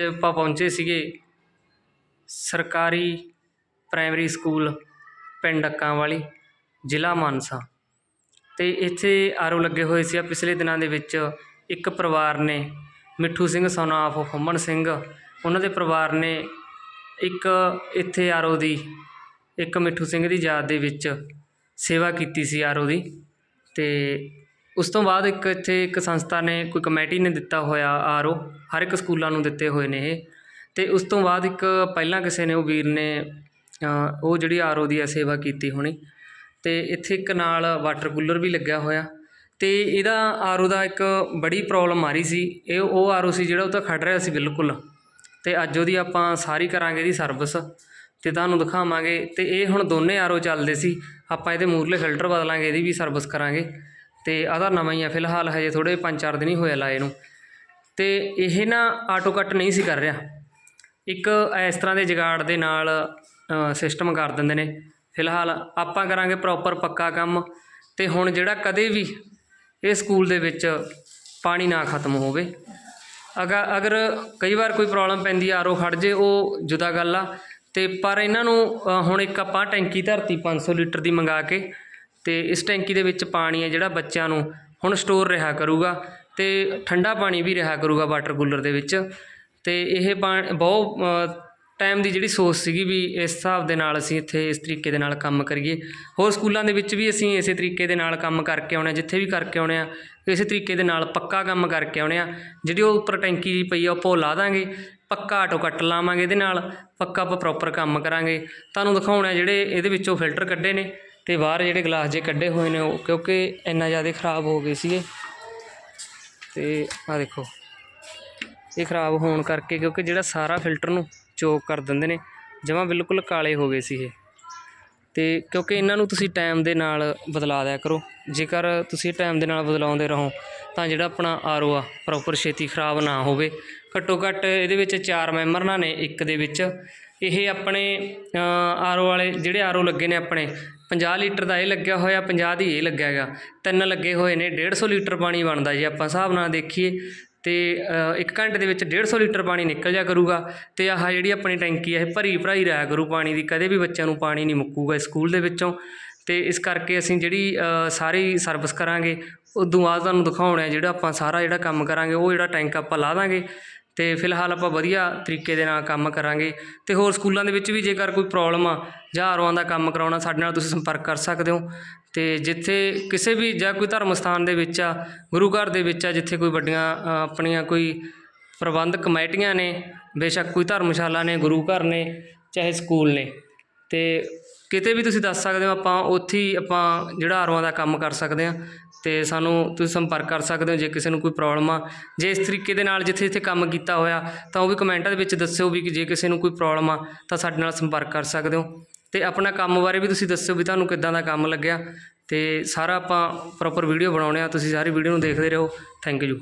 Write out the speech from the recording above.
ਅੱਜ ਆਪਾਂ ਪਹੁੰਚੇ ਸੀਗੇ ਸਰਕਾਰੀ ਪ੍ਰਾਇਮਰੀ ਸਕੂਲ ਪਿੰਡ ਅੱਕਾਂ ਵਾਲੀ ਜ਼ਿਲ੍ਹਾ ਮਾਨਸਾ। ਅਤੇ ਇੱਥੇ ਆਰ ਓ ਲੱਗੇ ਹੋਏ ਸੀ ਆ। ਪਿਛਲੇ ਦਿਨਾਂ ਦੇ ਵਿੱਚ ਇੱਕ ਪਰਿਵਾਰ ਨੇ, ਮਿੱਠੂ ਸਿੰਘ ਸੋਨਾਫ਼ of ਸਿੰਘ, ਉਹਨਾਂ ਦੇ ਪਰਿਵਾਰ ਨੇ ਇੱਕ ਇੱਥੇ ਆਰ ਓ ਦੀ, ਇੱਕ ਮਿੱਠੂ ਸਿੰਘ ਦੀ ਯਾਦ ਦੇ ਵਿੱਚ ਸੇਵਾ ਕੀਤੀ ਸੀ ਆਰ ਓ ਦੀ। ਅਤੇ ਉਸ ਤੋਂ ਬਾਅਦ ਇੱਕ ਇੱਥੇ ਇੱਕ ਸੰਸਥਾ ਨੇ, ਕੋਈ ਕਮੇਟੀ ਨੇ ਦਿੱਤਾ ਹੋਇਆ ਆਰ ਓ ਹਰ ਇੱਕ ਸਕੂਲਾਂ ਨੂੰ ਦਿੱਤੇ ਹੋਏ ਨੇ ਇਹ। ਅਤੇ ਉਸ ਤੋਂ ਬਾਅਦ ਇੱਕ ਪਹਿਲਾਂ ਕਿਸੇ ਨੇ, ਉਹ ਵੀਰ ਨੇ ਉਹ ਜਿਹੜੀ ਆਰ ਓ ਦੀ ਆ ਸੇਵਾ ਕੀਤੀ ਹੋਣੀ। ਅਤੇ ਇੱਥੇ ਇੱਕ ਨਾਲ ਵਾਟਰ ਕੂਲਰ ਵੀ ਲੱਗਿਆ ਹੋਇਆ। ਅਤੇ ਇਹਦਾ ਆਰ ਓ ਦਾ ਇੱਕ ਬੜੀ ਪ੍ਰੋਬਲਮ ਆ ਰਹੀ ਸੀ। ਇਹ, ਉਹ ਆਰ ਓ ਸੀ ਜਿਹੜਾ ਉਹ ਤਾਂ ਖੜ ਰਿਹਾ ਸੀ ਬਿਲਕੁਲ। ਅਤੇ ਅੱਜ ਉਹਦੀ ਆਪਾਂ ਸਾਰੀ ਕਰਾਂਗੇ ਇਹਦੀ ਸਰਵਿਸ। ਤੇ ਤੁਹਾਨੂੰ ਦਿਖਾਵਾਂਗੇ। ਤੇ ਇਹ ਹੁਣ ਦੋਨੇ ਆਰਓ ਚੱਲਦੇ ਸੀ। ਆਪਾਂ ਇਹਦੇ ਮੂਰਲੇ ਫਿਲਟਰ ਬਦਲਾਂਗੇ, ਇਹਦੀ ਵੀ ਸਰਵਿਸ ਕਰਾਂਗੇ। ਤੇ ਆਦਾ ਨਵਾਂ ਹੀ ਆ, ਫਿਲਹਾਲ ਹਜੇ ਥੋੜੇ 5-4 ਦਿਨ ਹੀ ਹੋਇਆ ਲਾਏ ਨੂੰ। ਅਤੇ ਇਹ ਨਾ ਆਟੋ ਕੱਟ ਨਹੀਂ ਸੀ ਕਰ ਰਿਹਾ। ਇੱਕ ਇਸ ਤਰ੍ਹਾਂ ਦੇ ਜਗਾੜ ਦੇ ਨਾਲ ਸਿਸਟਮ ਕਰ ਦਿੰਦੇ ਨੇ। ਫਿਲਹਾਲ ਆਪਾਂ ਕਰਾਂਗੇ ਪ੍ਰੋਪਰ ਪੱਕਾ ਕੰਮ ਅਤੇ ਹੁਣ ਜਿਹੜਾ ਕਦੇ ਵੀ ਇਹ ਸਕੂਲ ਦੇ ਵਿੱਚ ਪਾਣੀ ਨਾ ਖਤਮ ਹੋਵੇ। ਅਗਾ, ਅਗਰ ਕਈ ਵਾਰ ਕੋਈ ਪ੍ਰੋਬਲਮ ਪੈਂਦੀ ਆਰੋ ਖੜ ਜੇ, ਉਹ ਜੁਦਾ ਗੱਲ ਆ। ਤੇ ਪਰ ਇਹਨਾਂ ਨੂੰ ਹੁਣ ਇੱਕ ਆਪਾਂ ਟੈਂਕੀ ਧਰਤੀ 500 ਲੀਟਰ ਦੀ ਮੰਗਾ ਕੇ ਅਤੇ ਇਸ ਟੈਂਕੀ ਦੇ ਵਿੱਚ ਪਾਣੀ ਹੈ ਜਿਹੜਾ ਬੱਚਿਆਂ ਨੂੰ ਹੁਣ ਸਟੋਰ ਰਿਹਾ ਕਰੂਗਾ ਅਤੇ ਠੰਡਾ ਪਾਣੀ ਵੀ ਰਿਹਾ ਕਰੂਗਾ ਵਾਟਰ ਕੂਲਰ ਦੇ ਵਿੱਚ। ਅਤੇ ਇਹ ਪਾ, ਬਹੁਤ ਟਾਈਮ ਦੀ ਜਿਹੜੀ ਸੋਚ ਸੀਗੀ ਵੀ ਇਸ ਹਿਸਾਬ ਦੇ ਨਾਲ ਅਸੀਂ ਇੱਥੇ ਇਸ ਤਰੀਕੇ ਦੇ ਨਾਲ ਕੰਮ ਕਰੀਏ। ਹੋਰ ਸਕੂਲਾਂ ਦੇ ਵਿੱਚ ਵੀ ਅਸੀਂ ਇਸੇ ਤਰੀਕੇ ਦੇ ਨਾਲ ਕੰਮ ਕਰਕੇ ਆਉਣੇ ਆ ਜਿੱਥੇ ਵੀ ਕਰਕੇ ਆਉਣੇ ਆ, ਇਸੇ ਤਰੀਕੇ ਦੇ ਨਾਲ ਪੱਕਾ ਕੰਮ ਕਰਕੇ ਆਉਣੇ ਆ। ਜਿਹੜੀ ਉਹ ਉੱਪਰ ਟੈਂਕੀ ਜੀ ਪਈ ਆ, ਉਹ ਭੋ ਲਾ ਦਾਂਗੇ, ਪੱਕਾ ਆਟੋ ਕੱਟ ਲਾਵਾਂਗੇ ਇਹਦੇ ਨਾਲ, ਪੱਕਾ ਆਪਾਂ ਪ੍ਰੋਪਰ ਕੰਮ ਕਰਾਂਗੇ। ਤੁਹਾਨੂੰ ਦਿਖਾਉਣਾ ਜਿਹੜੇ ਇਹਦੇ ਵਿੱਚੋਂ ਫਿਲਟਰ ਕੱਢੇ ਨੇ। ਤੇ ਬਾਹਰ ਜਿਹੜੇ ਗਲਾਸ ਜੇ ਕੱਢੇ ਹੋਏ ਨੇ ਉਹ, ਕਿਉਂਕਿ ਇੰਨਾ ਜ਼ਿਆਦਾ ਖਰਾਬ ਹੋ ਗਏ ਸੀਗੇ। ਤੇ ਆ ਦੇਖੋ, ਇਹ ਖਰਾਬ ਹੋਣ ਕਰਕੇ, ਕਿਉਂਕਿ ਜਿਹੜਾ ਸਾਰਾ ਫਿਲਟਰ ਨੂੰ ਚੋਕ ਕਰ ਦਿੰਦੇ ਨੇ, ਜਮਾਂ ਬਿਲਕੁਲ ਕਾਲੇ ਹੋ ਗਏ ਸੀ ਇਹ ਤੇ ਕਿਉਂਕਿ ਇਹਨਾਂ ਨੂੰ ਤੁਸੀਂ ਟਾਈਮ ਦੇ ਨਾਲ ਬਦਲਾ ਦਿਆ ਕਰੋ। ਜੇਕਰ ਤੁਸੀਂ ਟਾਈਮ ਦੇ ਨਾਲ ਬਦਲਾਉਂਦੇ ਰਹੋ, ਤਾਂ ਜਿਹੜਾ ਆਪਣਾ ਆਰਓ ਆ, ਪ੍ਰੋਪਰ ਛੇਤੀ ਖਰਾਬ ਨਾ ਹੋਵੇ। ਘੱਟੋ ਘੱਟ ਇਹਦੇ ਵਿੱਚ ਚਾਰ ਮੈਂਬਰ ਨਾ ਨੇ, ਇੱਕ ਦੇ ਵਿੱਚ। ਇਹ ਆਪਣੇ ਆਰਓ ਵਾਲੇ, ਜਿਹੜੇ ਆਰਓ ਲੱਗੇ ਨੇ ਆਪਣੇ 50 ਲੀਟਰ ਦਾ ਇਹ ਲੱਗਿਆ ਹੋਇਆ 50 ਦੀ ਇਹ ਲੱਗਿਆ ਹੈਗਾ। ਤਿੰਨ ਲੱਗੇ ਹੋਏ ਨੇ 150 ਲੀਟਰ ਪਾਣੀ ਬਣਦਾ ਜੇ ਆਪਾਂ ਹਿਸਾਬ ਨਾਲ ਦੇਖੀਏ, ਤੇ ਇੱਕ ਘੰਟੇ ਦੇ ਵਿੱਚ 150 ਲੀਟਰ ਪਾਣੀ ਨਿਕਲ ਜਾ ਕਰੂਗਾ, ਤੇ ਆਹ ਜਿਹੜੀ ਆਪਣੀ ਟੈਂਕੀ ਹੈ ਇਹ ਭਰੀ ਭਰਾਈ ਰਹਿ ਕਰੂ ਪਾਣੀ ਦੀ, ਕਦੇ ਵੀ ਬੱਚਿਆਂ ਨੂੰ ਪਾਣੀ ਨਹੀਂ ਮੁੱਕੂਗਾ ਇਸ ਸਕੂਲ ਦੇ ਵਿੱਚੋਂ। ਤੇ ਇਸ ਕਰਕੇ ਅਸੀਂ ਜਿਹੜੀ ਸਾਰੀ ਸਰਵਿਸ ਕਰਾਂਗੇ, ਉਦੋਂ ਬਾਅਦ ਤੁਹਾਨੂੰ ਦਿਖਾਉਣਾ ਹੈ ਜਿਹੜਾ ਆਪਾਂ ਸਾਰਾ ਜਿਹੜਾ ਕੰਮ ਕਰਾਂਗੇ, ਉਹ ਜਿਹੜਾ ਟੈਂਕ ਆਪਾਂ ਲਾ ਦਾਂਗੇ। ਅਤੇ ਫਿਲਹਾਲ ਆਪਾਂ ਵਧੀਆ ਤਰੀਕੇ ਦੇ ਨਾਲ ਕੰਮ ਕਰਾਂਗੇ ਅਤੇ ਹੋਰ ਸਕੂਲਾਂ ਦੇ ਵਿੱਚ ਵੀ ਜੇਕਰ ਕੋਈ ਪ੍ਰੋਬਲਮ ਆ ਜਾਂ ਆਰਓਆਂ ਦਾ ਕੰਮ ਕਰਾਉਣਾ ਸਾਡੇ ਨਾਲ ਤੁਸੀਂ ਸੰਪਰਕ ਕਰ ਸਕਦੇ ਹੋ ਅਤੇ ਜਿੱਥੇ ਕਿਸੇ ਵੀ ਜਾਂ ਕੋਈ ਧਰਮ ਸਥਾਨ ਦੇ ਵਿੱਚ ਆ, ਗੁਰੂ ਘਰ ਦੇ ਵਿੱਚ ਆ, ਜਿੱਥੇ ਕੋਈ ਵੱਡੀਆਂ ਆਪਣੀਆਂ ਕੋਈ ਪ੍ਰਬੰਧਕ ਕਮੇਟੀਆਂ ਨੇ, ਬੇਸ਼ੱਕ ਕੋਈ ਧਰਮਸ਼ਾਲਾ ਨੇ, ਗੁਰੂ ਘਰ ਨੇ, ਚਾਹੇ ਸਕੂਲ ਨੇ। ਅਤੇ ਕਿਤੇ ਵੀ ਤੁਸੀਂ ਦੱਸ ਸਕਦੇ ਹੋ, ਆਪਾਂ ਉੱਥੇ ਹੀ ਆਪਾਂ ਜਿਹੜਾ ਆਰਓਆਂ ਦਾ ਕੰਮ ਕਰ ਸਕਦੇ ਹਾਂ ਅਤੇ ਸਾਨੂੰ ਤੁਸੀਂ ਸੰਪਰਕ ਕਰ ਸਕਦੇ ਹੋ ਜੇ ਕਿਸੇ ਨੂੰ ਕੋਈ ਪ੍ਰੋਬਲਮ ਆ। ਜੇ ਇਸ ਤਰੀਕੇ ਦੇ ਨਾਲ ਜਿੱਥੇ ਜਿੱਥੇ ਕੰਮ ਕੀਤਾ ਹੋਇਆ, ਤਾਂ ਉਹ ਵੀ ਕਮੈਂਟਾਂ ਦੇ ਵਿੱਚ ਦੱਸਿਓ ਵੀ ਕਿ ਜੇ ਕਿਸੇ ਨੂੰ ਕੋਈ ਪ੍ਰੋਬਲਮ ਆ, ਤਾਂ ਸਾਡੇ ਨਾਲ ਸੰਪਰਕ ਕਰ ਸਕਦੇ ਹੋ। ਅਤੇ ਆਪਣਾ ਕੰਮ ਬਾਰੇ ਵੀ ਤੁਸੀਂ ਦੱਸਿਓ ਵੀ ਤੁਹਾਨੂੰ ਕਿੱਦਾਂ ਦਾ ਕੰਮ ਲੱਗਿਆ। ਅਤੇ ਸਾਰਾ ਆਪਾਂ ਪ੍ਰੋਪਰ ਵੀਡੀਓ ਬਣਾਉਣੇ ਆ, ਤੁਸੀਂ ਸਾਰੀ ਵੀਡੀਓ ਨੂੰ ਦੇਖਦੇ ਰਹੋ। Thank you